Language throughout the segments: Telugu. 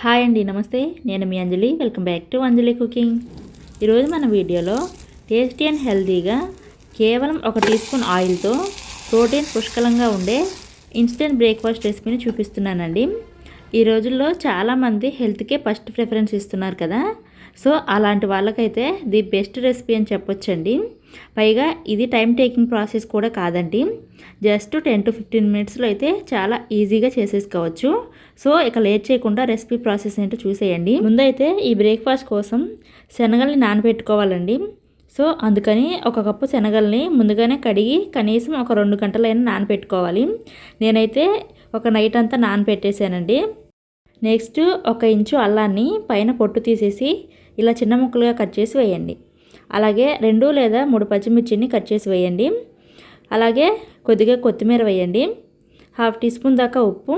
హాయ్ అండి నమస్తే. నేను మీ Anjali. Welcome back to Anjali cooking ఈరోజు మన వీడియోలో టేస్టీ అండ్ హెల్తీగా కేవలం ఒక టీ స్పూన్ ఆయిల్తో ప్రోటీన్ పుష్కలంగా ఉండే ఇన్స్టెంట్ బ్రేక్ఫాస్ట్ రెసిపీని చూపిస్తున్నానండి. ఈ రోజుల్లో చాలామంది హెల్త్కే ఫస్ట్ ప్రిఫరెన్స్ ఇస్తున్నారు కదా. సో అలాంటి వాళ్ళకైతే ది బెస్ట్ రెసిపీ అని చెప్పొచ్చండి. పైగా ఇది టైం టేకింగ్ ప్రాసెస్ కూడా కాదండి. జస్ట్ టెన్ టు ఫిఫ్టీన్ మినిట్స్లో అయితే చాలా ఈజీగా చేసేసుకోవచ్చు. సో ఇక లేట్ చేయకుండా రెసిపీ ప్రాసెస్ ఏంటో చూసేయండి. ముందైతే ఈ బ్రేక్ఫాస్ట్ కోసం శనగల్ని నానబెట్టుకోవాలండి. సో అందుకని ఒక కప్పు శనగల్ని ముందుగానే కడిగి కనీసం ఒక రెండు గంటలైనా నానబెట్టుకోవాలి. నేనైతే ఒక నైట్ అంతా నానబెట్టేశానండి. నెక్స్ట్ ఒక ఇంచు అల్లాన్ని పైన పొట్టు తీసేసి ఇలా చిన్న ముక్కలుగా కట్ చేసి వేయండి. అలాగే రెండు లేదా మూడు పచ్చిమిర్చిని కట్ చేసి వేయండి. అలాగే కొద్దిగా కొత్తిమీర వేయండి. హాఫ్ టీ స్పూన్ దాకా ఉప్పు.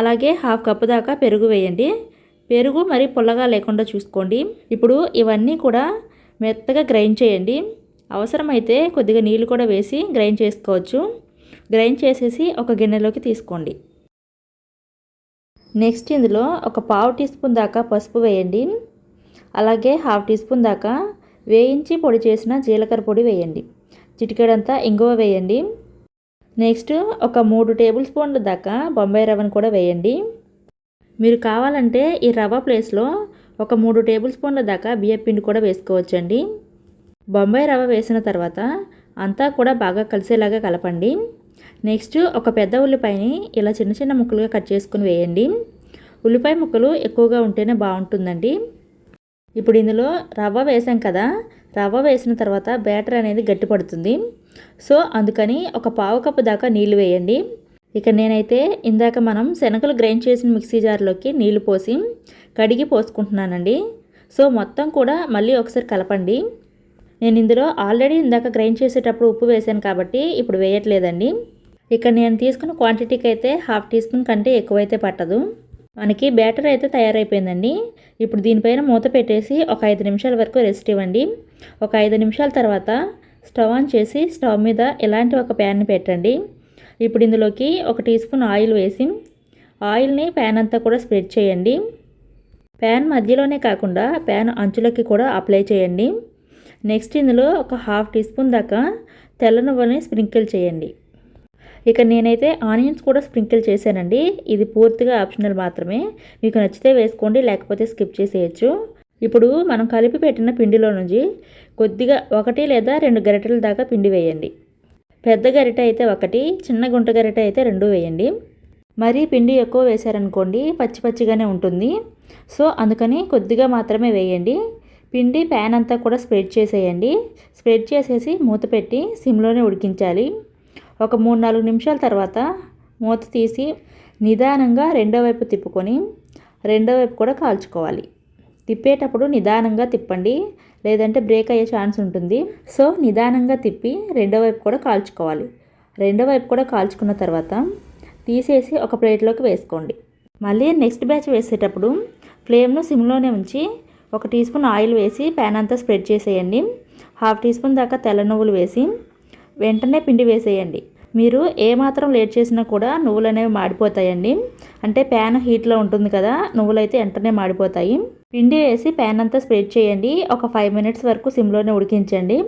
అలాగే హాఫ్ కప్పు దాకా పెరుగు వేయండి. పెరుగు మరి పుల్లగా లేకుండా చూసుకోండి. ఇప్పుడు ఇవన్నీ కూడా మెత్తగా గ్రైండ్ చేయండి. అవసరమైతే కొద్దిగా నీళ్ళు కూడా వేసి గ్రైండ్ చేసుకోవచ్చు. గ్రైండ్ చేసేసి ఒక గిన్నెలోకి తీసుకోండి. నెక్స్ట్ ఇందులో ఒక పావు టీ స్పూన్ దాకా పసుపు వేయండి. అలాగే హాఫ్ టీ స్పూన్ దాకా వేయించి పొడి చేసిన జీలకర్ర పొడి వేయండి. చిటికెడంతా ఇంగువ వేయండి. నెక్స్ట్ ఒక మూడు టేబుల్ స్పూన్ల దాకా బొంబాయి రవ్వను కూడా వేయండి. మీరు కావాలంటే ఈ రవ్వ ప్లేస్లో ఒక మూడు టేబుల్ స్పూన్ల దాకా బియ్యం పిండి కూడా వేసుకోవచ్చండి. బొంబాయి రవ్వ వేసిన తర్వాత అంతా కూడా బాగా కలిసేలాగా కలపండి. నెక్స్ట్ ఒక పెద్ద ఉల్లిపాయని ఇలా చిన్న చిన్న ముక్కలుగా కట్ చేసుకుని వేయండి. ఉల్లిపాయ ముక్కలు ఎక్కువగా ఉంటేనే బాగుంటుందండి. ఇప్పుడు ఇందులో రవ్వ వేసాం కదా రవ్వ వేసిన తర్వాత బ్యాటర్ అనేది గట్టిపడుతుంది. సో అందుకని ఒక పావు కప్పు దాకా నీళ్ళు వేయండి. ఇక నేనైతే ఇందాక మనం శనగలు గ్రైండ్ చేసిన మిక్సీ జార్లోకి నీళ్ళు పోసి కడిగి పోసుకుంటున్నానండి. సో మొత్తం కూడా మళ్ళీ ఒకసారి కలపండి. నేను ఇందులో ఆల్రెడీ ఇందాక గ్రైండ్ చేసేటప్పుడు ఉప్పు వేసాను కాబట్టి ఇప్పుడు వేయట్లేదండి. ఇక్కడ నేను తీసుకున్న క్వాంటిటీకి అయితే హాఫ్ టీ స్పూన్ కంటే ఎక్కువైతే పట్టదు. మనకి బ్యాటర్ అయితే తయారైపోయిందండి. ఇప్పుడు దీనిపైన మూత పెట్టేసి ఒక ఐదు నిమిషాల వరకు రెస్ట్ ఇవ్వండి. ఒక ఐదు నిమిషాల తర్వాత స్టవ్ ఆన్ చేసి స్టవ్ మీద ఇలాంటి ఒక ప్యాన్ని పెట్టండి. ఇప్పుడు ఇందులోకి ఒక టీ స్పూన్ ఆయిల్ వేసి ఆయిల్ని ప్యాన్ అంతా కూడా స్ప్రెడ్ చేయండి. ప్యాన్ మధ్యలోనే కాకుండా ప్యాన్ అంచులకి కూడా అప్లై చేయండి. నెక్స్ట్ ఇందులో ఒక హాఫ్ టీ స్పూన్ దాకా తెల్ల నువ్వుని స్ప్రింకిల్ చేయండి. ఇక నేనైతే ఆనియన్స్ కూడా స్ప్రింకిల్ చేశానండి. ఇది పూర్తిగా ఆప్షనల్ మాత్రమే. మీకు నచ్చితే వేసుకోండి లేకపోతే స్కిప్ చేసేయచ్చు. ఇప్పుడు మనం కలిపి పెట్టిన పిండిలో నుంచి కొద్దిగా ఒకటి లేదా రెండు గరిటెల దాకా పిండి వేయండి. పెద్ద గరిట అయితే ఒకటి చిన్న గుంట గరిట అయితే రెండు వేయండి. మరీ పిండి ఎక్కువ వేశారనుకోండి పచ్చి పచ్చిగానే ఉంటుంది. సో అందుకని కొద్దిగా మాత్రమే వేయండి. పిండి ప్యాన్ అంతా కూడా స్ప్రెడ్ చేసేయండి. స్ప్రెడ్ చేసేసి మూత పెట్టి సిమ్లోనే ఉడికించాలి. ఒక మూడు నాలుగు నిమిషాల తర్వాత మూత తీసి నిదానంగా రెండో వైపు తిప్పుకొని రెండో వైపు కూడా కాల్చుకోవాలి. తిప్పేటప్పుడు నిదానంగా తిప్పండి. లేదంటే బ్రేక్ అయ్యే ఛాన్స్ ఉంటుంది. సో నిదానంగా తిప్పి రెండో వైపు కూడా కాల్చుకోవాలి. రెండో వైపు కూడా కాల్చుకున్న తర్వాత తీసేసి ఒక ప్లేట్లోకి వేసుకోండి. మళ్ళీ నెక్స్ట్ బ్యాచ్ వేసేటప్పుడు ఫ్లేమ్ను సిమ్లోనే ఉంచి ఒక టీ స్పూన్ ఆయిల్ వేసి ప్యాన్ అంతా స్ప్రెడ్ చేసేయండి. హాఫ్ టీ స్పూన్ దాకా తెల్ల నువ్వులు వేసి వెంటనే పిండి వేసేయండి. మీరు ఏమాత్రం లేట్ చేసినా కూడా నువ్వులు అనేవి మాడిపోతాయండి. అంటే ప్యాన్ హీట్లో ఉంటుంది కదా నువ్వులు అయితే వెంటనే మాడిపోతాయి. పిండి వేసి ప్యాన్ అంతా స్ప్రెడ్ చేయండి. ఒక ఫైవ్ మినిట్స్ వరకు సిమ్లోనే ఉడికించండి.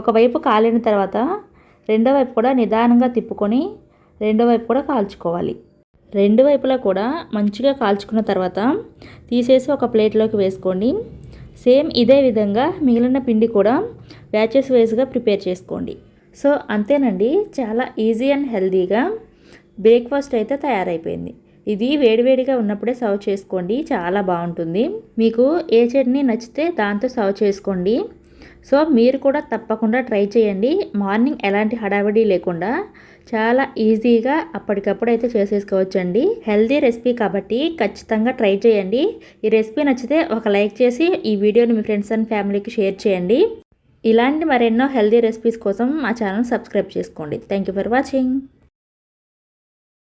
ఒకవైపు కాలిన తర్వాత రెండో వైపు కూడా నిదానంగా తిప్పుకొని రెండో వైపు కూడా కాల్చుకోవాలి. రెండు వైపులా కూడా మంచిగా కాల్చుకున్న తర్వాత తీసేసి ఒక ప్లేట్లోకి వేసుకోండి. సేమ్ ఇదే విధంగా మిగిలిన పిండి కూడా బ్యాచెస్ వైజ్గా ప్రిపేర్ చేసుకోండి. సో అంతేనండి చాలా ఈజీ అండ్ హెల్తీగా బ్రేక్ఫాస్ట్ అయితే తయారైపోయింది. ఇది వేడివేడిగా ఉన్నప్పుడే సర్వ్ చేసుకోండి చాలా బాగుంటుంది. మీకు ఏ చట్నీ నచ్చితే దాంతో సర్వ్ చేసుకోండి. సో మీరు కూడా తప్పకుండా ట్రై చేయండి. మార్నింగ్ ఎలాంటి హడావిడి లేకుండా చాలా ఈజీగా అప్పటికప్పుడు అయితే చేసేసుకోవచ్చండి. హెల్దీ రెసిపీ కాబట్టి ఖచ్చితంగా ట్రై చేయండి. ఈ రెసిపీ నచ్చితే ఒక లైక్ చేసి ఈ వీడియోని మీ ఫ్రెండ్స్ అండ్ ఫ్యామిలీకి షేర్ చేయండి. ఇలాంటి మరెన్నో హెల్దీ రెసిపీస్ కోసం మా ఛానల్ సబ్స్క్రైబ్ చేసుకోండి. Thank you for watching